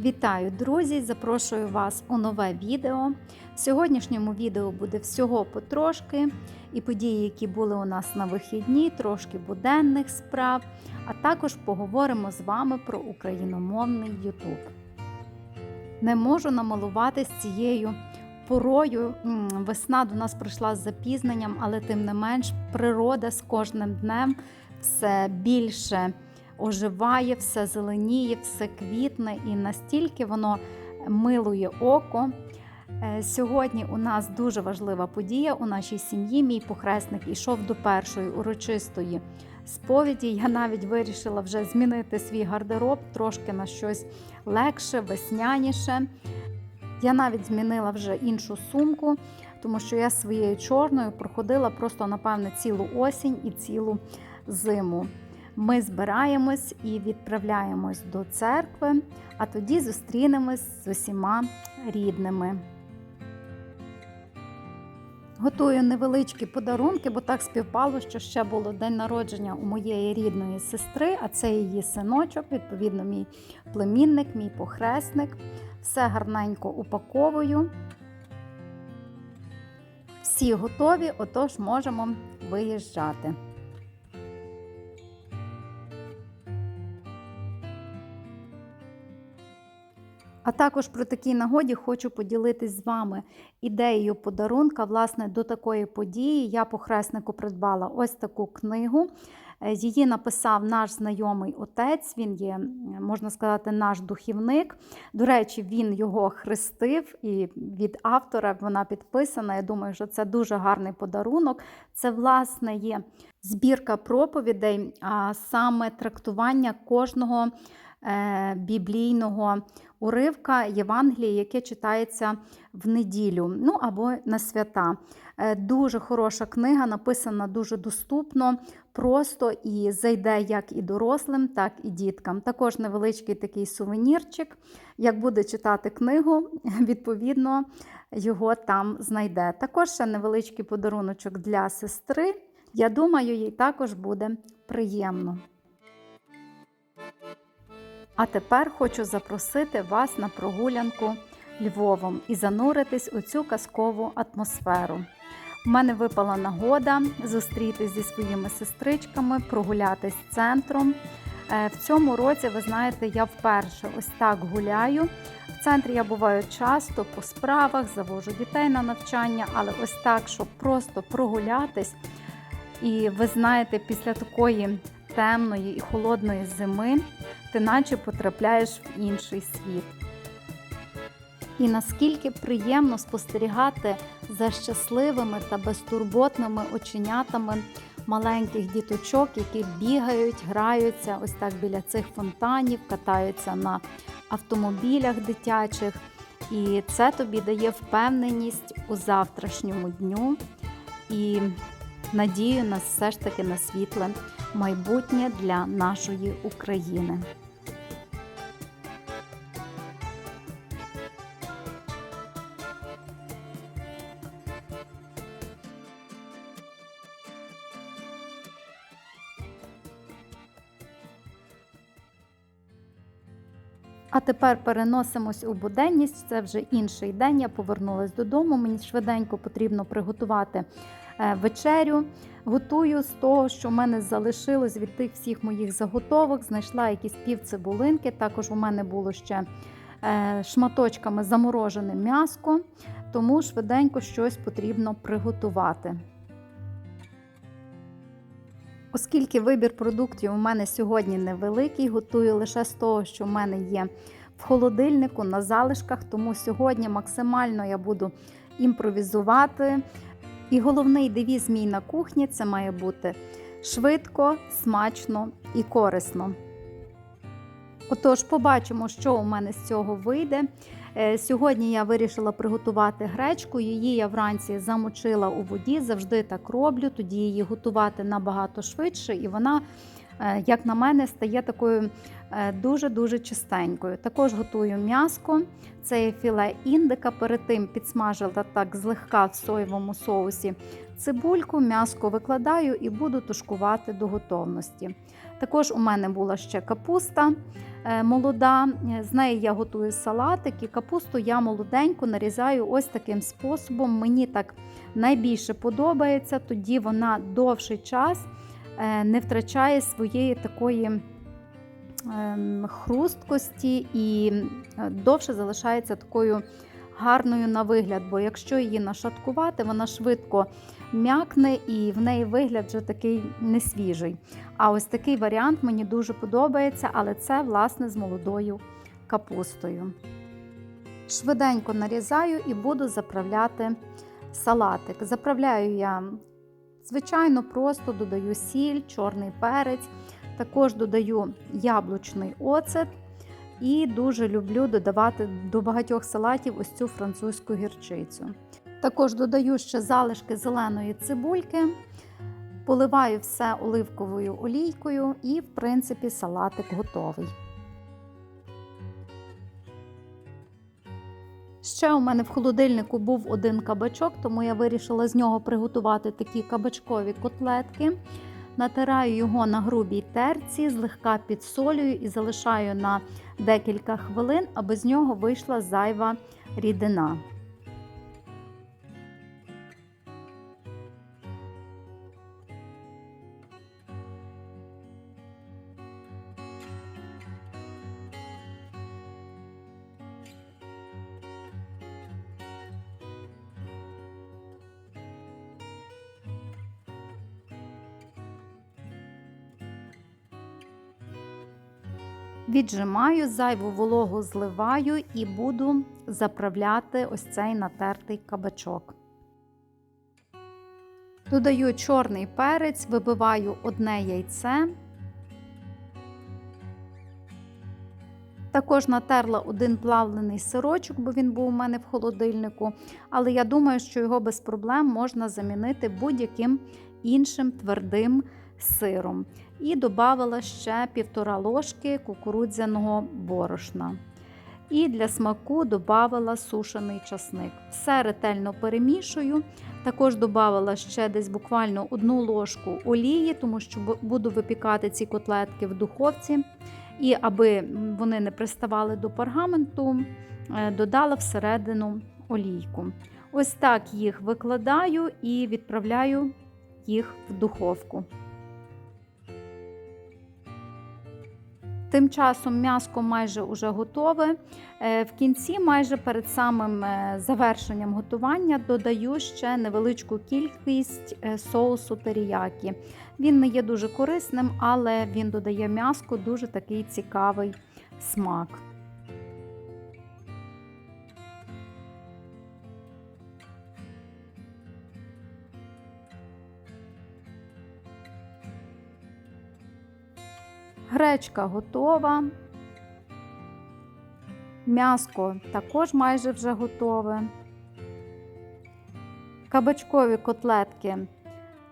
Вітаю, друзі! Запрошую вас у нове відео. В сьогоднішньому відео буде всього потрошки і події, які були у нас на вихідні, трошки буденних справ, а також поговоримо з вами про україномовний YouTube. Не можу намалувати з цією порою. Весна до нас прийшла з запізненням, але тим не менш природа з кожним днем все більше оживає, все зеленіє, все квітне і настільки воно милує око. Е, Сьогодні у нас дуже важлива подія у нашій сім'ї. Мій похресник ішов до першої урочистої сповіді. Я навіть вирішила вже змінити свій гардероб трошки на щось легше, весняніше. Я навіть змінила вже іншу сумку, тому що я своєю чорною проходила просто, напевне, цілу осінь і цілу зиму. Ми збираємось і відправляємось до церкви, а тоді зустрінемось з усіма рідними. Готую невеличкі подарунки, бо так співпало, що ще було день народження у моєї рідної сестри, а це її синочок, відповідно, мій племінник, мій похресник. Все гарненько упаковую. Всі готові, отож можемо виїжджати. А також про такій нагоді хочу поділитись з вами ідеєю подарунка. Власне, до такої події я похреснику придбала ось таку книгу. Е, Її написав наш знайомий отець. Він є, можна сказати, наш духівник. До речі, він його хрестив, і від автора вона підписана. Я думаю, що це дуже гарний подарунок. Це, власне, є збірка проповідей, а саме трактування кожного е, біблійного уривка Євангелія, яке читається в неділю, ну або на свята. Е, Дуже хороша книга, написана дуже доступно, просто і зайде як і дорослим, так і діткам. Також невеличкий такий сувенірчик. Як буде читати книгу, відповідно, його там знайде. Також ще невеличкий подаруночок для сестри. Я думаю, їй також буде приємно. А тепер хочу запросити вас на прогулянку Львовом і зануритись у цю казкову атмосферу. У мене випала нагода зустрітись зі своїми сестричками, прогулятись центром. Е, В цьому році, ви знаєте, я вперше ось так гуляю. В центрі я буваю часто по справах, завожу дітей на навчання, але ось так, щоб просто прогулятись. І ви знаєте, після такої темної і холодної зими ти наче потрапляєш в інший світ. І наскільки приємно спостерігати за щасливими та безтурботними оченятами маленьких діточок, які бігають, граються ось так біля цих фонтанів, катаються на автомобілях дитячих. І це тобі дає впевненість у завтрашньому дню і надію на все ж таки на світле майбутнє для нашої України. А тепер переносимось у буденність. Це вже інший день. Я повернулася додому. Мені швиденько потрібно приготувати вечерю. Готую з того, що в мене залишилось від тих всіх моїх заготовок. Знайшла якісь пів цибулинки. Також у мене було ще е, шматочками заморожене м'яско, тому швиденько щось потрібно приготувати. Оскільки вибір продуктів у мене сьогодні невеликий, готую лише з того, що в мене є в холодильнику на залишках, тому сьогодні максимально я буду імпровізувати. І головний девіз мій на кухні це має бути швидко, смачно і корисно. Отож, побачимо, що у мене з цього вийде. Е, Сьогодні я вирішила приготувати гречку. Її я вранці замочила у воді, завжди так роблю, тоді її готувати набагато швидше, і вона, як на мене, стає такою е, дуже-дуже чистенькою. Також готую м'яско, це філе індика. Перед тим підсмажила так злегка в соєвому соусі цибульку, м'яско викладаю і буду тушкувати до готовності. Також у мене була ще капуста. е, молода. З неї я готую салатик і капусту я молоденьку нарізаю ось таким способом. Мені так найбільше подобається, тоді вона довший час е, не втрачає своєї такої ем, хрусткості і е, довше залишається такою гарною на вигляд, бо якщо її нашаткувати, вона швидко м'якне і в неї вигляд вже такий несвіжий. А ось такий варіант мені дуже подобається, але це, власне, з молодою капустою. Швиденько нарізаю і буду заправляти салатик. Заправляю я, звичайно, просто додаю сіль, чорний перець, також додаю яблучний оцет. І дуже люблю додавати до багатьох салатів ось цю французьку гірчицю. Також додаю ще залишки зеленої цибульки, поливаю все оливковою олійкою і, в принципі, салатик готовий. Ще у мене в холодильнику був один кабачок, тому я вирішила з нього приготувати такі кабачкові котлетки. Натираю його на грубій терці, злегка підсолюю і залишаю на декілька хвилин, аби з нього вийшла зайва рідина. Віджимаю, зайву вологу зливаю і буду заправляти ось цей натертий кабачок. Додаю чорний перець, вибиваю одне яйце. Також натерла один плавлений сирочок, бо він був у мене в холодильнику. Але я думаю, що його без проблем можна замінити будь-яким іншим твердим сиром. І додала ще півтора ложки кукурудзяного борошна. І для смаку додала сушений часник. Все ретельно перемішую. Також додала ще десь буквально одну ложку олії, тому що буду випікати ці котлетки в духовці. І аби вони не приставали до пергаменту, додала всередину олійку. Ось так їх викладаю і відправляю їх в духовку. Тим часом м'яско майже уже готове. В кінці, майже перед самим завершенням готування, додаю ще невеличку кількість соусу теріякі. Він не є дуже корисним, але він додає м'яску дуже такий цікавий смак. Гречка готова. М'яско також майже вже готове. Кабачкові котлетки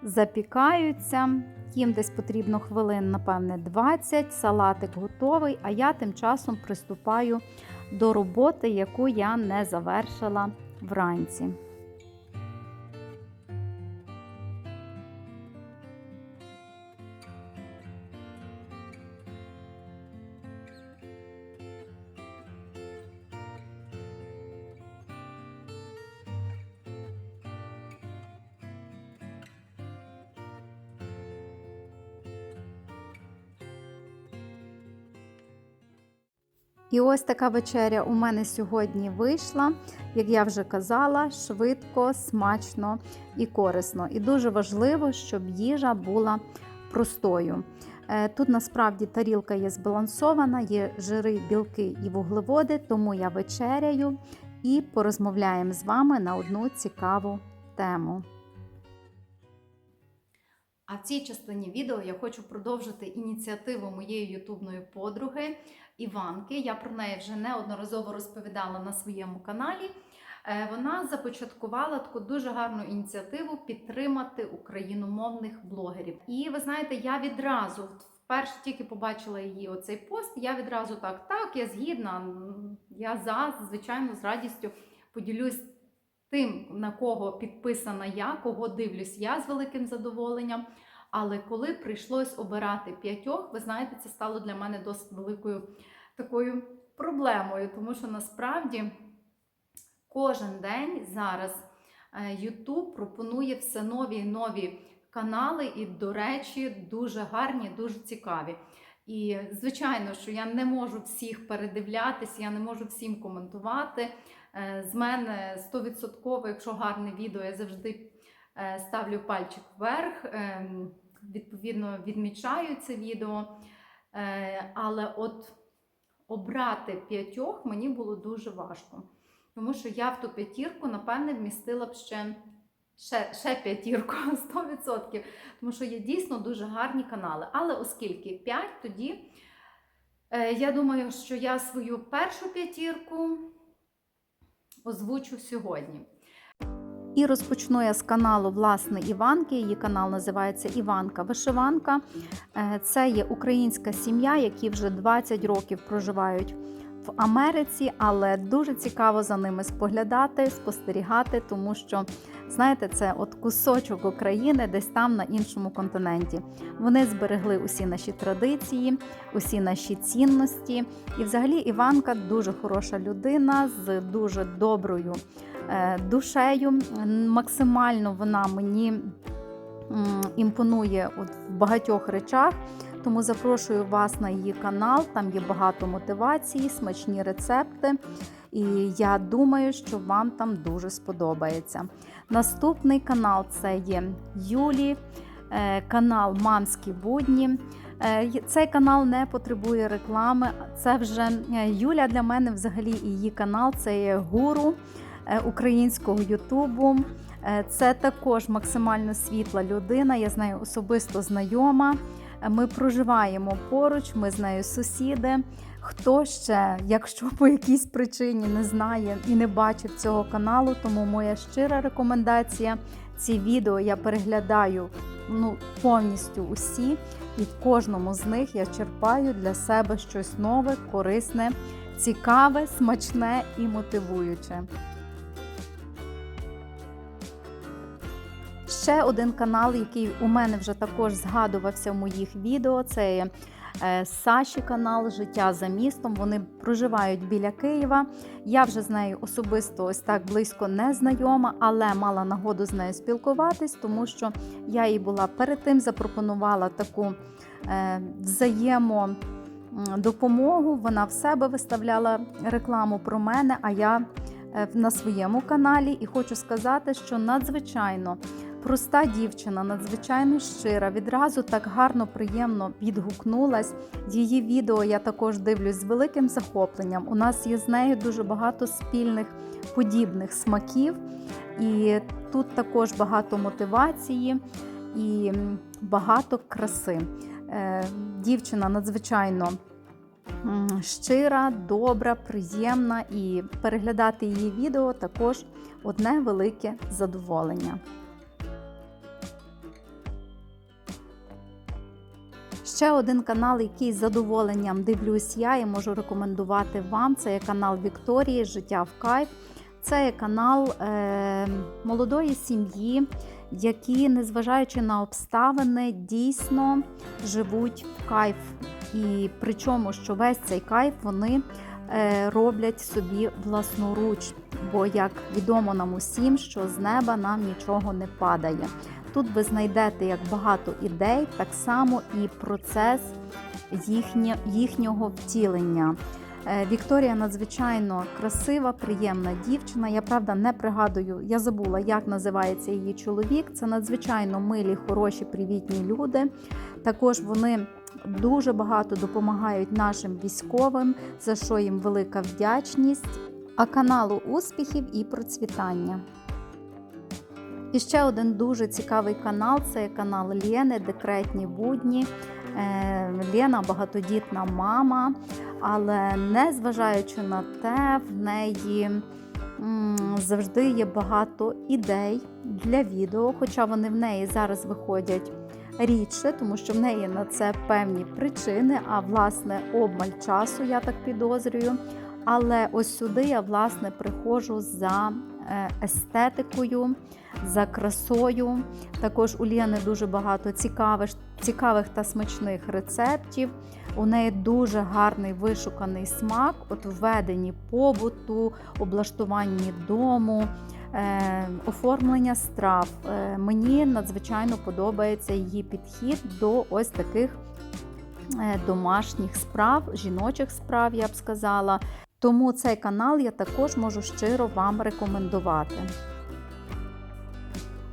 запікаються, їм десь потрібно хвилин, напевне, 20. Салатик готовий, а я тим часом приступаю до роботи, яку я не завершила вранці. І ось така вечеря у мене сьогодні вийшла, як я вже казала, швидко, смачно і корисно. І дуже важливо, щоб їжа була простою. Е, тут насправді тарілка є збалансована, є жири, білки і вуглеводи, тому я вечеряю і порозмовляємо з вами на одну цікаву тему. А в цій частині відео я хочу продовжити ініціативу моєї ютубної подруги Іванки. Я про неї вже неодноразово розповідала на своєму каналі. Е, Вона започаткувала таку дуже гарну ініціативу підтримати україномовних блогерів. І ви знаєте, я відразу вперше тільки побачила її оцей пост. Я відразу так, так, я згідна, я за, звичайно, з радістю поділюсь тим, на кого підписана я, кого дивлюсь я з великим задоволенням. Але коли прийшлось обирати п'ятьох, ви знаєте, це стало для мене досить великою такою проблемою, тому що насправді кожен день зараз е, YouTube пропонує все нові і нові канали, і, до речі, дуже гарні, дуже цікаві. І, звичайно, що я не можу всіх передивлятись, я не можу всім коментувати. Е, З мене 100%, якщо гарне відео, я завжди е, ставлю пальчик вверх, е, відповідно, відмічаю це відео. Е, Але от обрати п'ятьох мені було дуже важко. Тому що я в ту п'ятірку, напевне, вмістила б ще, ще, ще п'ятірку 100%. Тому що є дійсно дуже гарні канали. Але оскільки 5, тоді е, я думаю, що я свою першу п'ятірку озвучу сьогодні. І розпочну я з каналу власне Іванки. Її канал називається Іванка Вишиванка. Е, Це є українська сім'я, які вже 20 років проживають в Америці, але дуже цікаво за ними споглядати, спостерігати, тому що, знаєте, це от кусочок України десь там на іншому континенті. Вони зберегли усі наші традиції, усі наші цінності. І, взагалі, Іванка дуже хороша людина з дуже доброю е, душею. Максимально вона мені імпонує в багатьох речах. Тому запрошую вас на її канал. Там є багато мотивації, смачні рецепти. І я думаю, що вам там дуже сподобається. Наступний канал це є Юлі, е, канал Мамські будні. Е, Цей канал не потребує реклами. Це вже е, Юля для мене взагалі і її канал це є гуру українського Ютубу. Це також максимально світла людина. Я з нею особисто знайома. Ми проживаємо поруч, ми з нею сусіди. Хто ще, якщо по якійсь причині не знає і не бачив цього каналу, тому моя щира рекомендація. Ці відео я переглядаю ну, повністю усі, і в кожному з них я черпаю для себе щось нове, корисне, цікаве, смачне і мотивуюче. Ще один канал, який у мене вже також згадувався в моїх відео, це е, Саші канал Життя за містом. Вони проживають біля Києва. Я вже з нею особисто ось так близько не знайома, але мала нагоду з нею спілкуватись, тому що я їй була перед тим запропонувала таку е, взаємо. Допомогу вона в себе виставляла рекламу про мене, а я е, на своєму каналі. І хочу сказати, що надзвичайно проста дівчина, надзвичайно щира, відразу так гарно, приємно відгукнулась. Її відео я також дивлюсь з великим захопленням. У нас є з нею дуже багато спільних подібних смаків, і тут також багато мотивації і багато краси. Е, Дівчина надзвичайно щира, добра, приємна, і переглядати її відео також одне велике задоволення. Ще один канал, який з задоволенням дивлюсь я і можу рекомендувати вам. Це є канал Вікторії Життя в кайф. Це є канал е, молодої сім'ї, які, незважаючи на обставини, дійсно живуть в кайф. І причому, що весь цей кайф вони е, роблять собі власноруч. Бо, як відомо нам усім, що з неба нам нічого не падає. Тут ви знайдете як багато ідей, так само і процес їхнє, їхнього втілення. Е, Вікторія надзвичайно красива, приємна дівчина. Я правда не пригадую, я забула, як називається її чоловік. Це надзвичайно милі, хороші, привітні люди. Також вони дуже багато допомагають нашим військовим, за що їм велика вдячність. А каналу успіхів і процвітання. І ще один дуже цікавий канал це канал Лєни Декретні будні. Е, Лєна багатодітна мама, але незважаючи на те, в неї завжди є багато ідей для відео, хоча вони в неї зараз виходять рідше, тому що в неї на це певні причини, а власне обмаль часу, я так підозрюю. Але ось сюди я власне приходжу за естетикою, за красою. Також у Лєни дуже багато цікавих, цікавих та смачних рецептів. У неї дуже гарний вишуканий смак, от введенні побуту, облаштуванні дому, е, оформлення страв. Е, мені надзвичайно подобається її підхід до ось таких е, домашніх справ, жіночих справ, я б сказала. Тому цей канал я також можу щиро вам рекомендувати.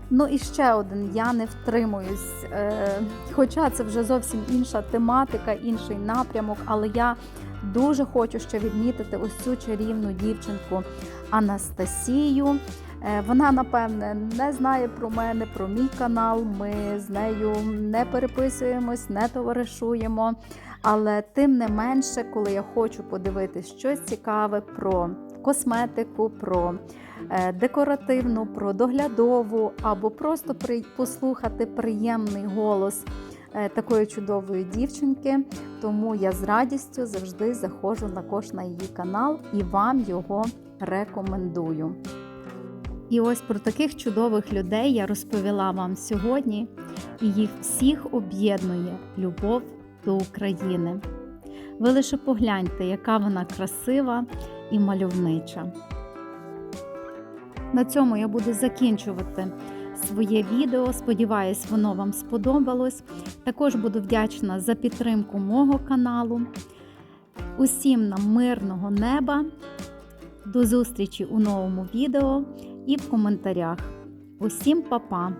Ну і ще один, я не втримуюсь. Е, хоча це вже зовсім інша тематика, інший напрямок, але я дуже хочу ще відмітити ось цю чарівну дівчинку Анастасію. Е, Вона, напевне, не знає про мене, про мій канал. Ми з нею не переписуємось, не товаришуємо. Але тим не менше, коли я хочу подивитись щось цікаве про косметику, про е, декоративну, про доглядову, або просто послухати приємний голос е, такої чудової дівчинки. Тому я з радістю завжди заходжу також на її канал і вам його рекомендую. І ось про таких чудових людей я розповіла вам сьогодні, і їх всіх об'єднує любов до України. Ви лише погляньте, яка вона красива і мальовнича. На цьому я буду закінчувати своє відео. Сподіваюсь, воно вам сподобалось. Також буду вдячна за підтримку мого каналу. Усім нам мирного неба. До зустрічі у новому відео і в коментарях. Усім па-па!